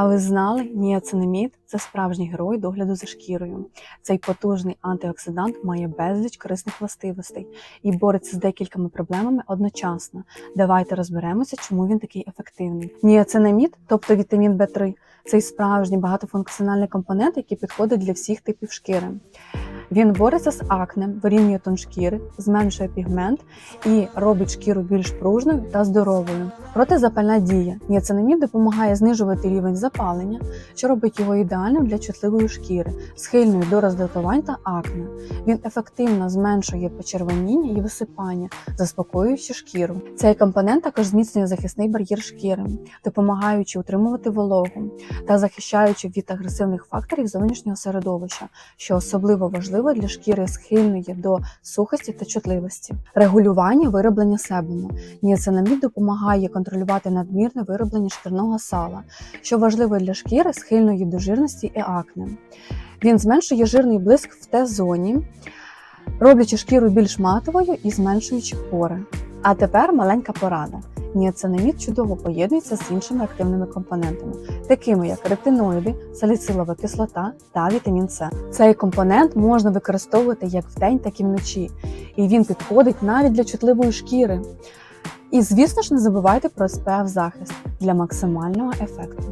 А ви знали, ніацинамід – це справжній герой догляду за шкірою. Цей потужний антиоксидант має безліч корисних властивостей і бореться з декількома проблемами одночасно. Давайте розберемося, чому він такий ефективний. Ніацинамід, тобто вітамін В3, це справжній багатофункціональний компонент, який підходить для всіх типів шкіри. Він бореться з акне, вирівнює тон шкіри, зменшує пігмент і робить шкіру більш пружною та здоровою. Протизапальна дія. Ніацинамід допомагає знижувати рівень запалення, що робить його ідеальним для чутливої шкіри, схильною до роздратувань та акне. Він ефективно зменшує почервоніння і висипання, заспокоюючи шкіру. Цей компонент також зміцнює захисний бар'єр шкіри, допомагаючи утримувати вологу та захищаючи від агресивних факторів зовнішнього середовища, що особливо важливо для шкіри схильної до сухості та чутливості. Регулювання вироблення себуму. Ніацинамід допомагає контролювати надмірне вироблення шкірного сала, що важливо для шкіри схильної до жирності і акне. Він зменшує жирний блиск в Т-зоні, роблячи шкіру більш матовою і зменшуючи пори. А тепер маленька порада. Ніацинамід чудово поєднується з іншими активними компонентами, такими як ретиноїди, саліцилова кислота та вітамін С. Цей компонент можна використовувати як вдень, так і вночі, і він підходить навіть для чутливої шкіри. І звісно ж, не забувайте про СПФ захист для максимального ефекту.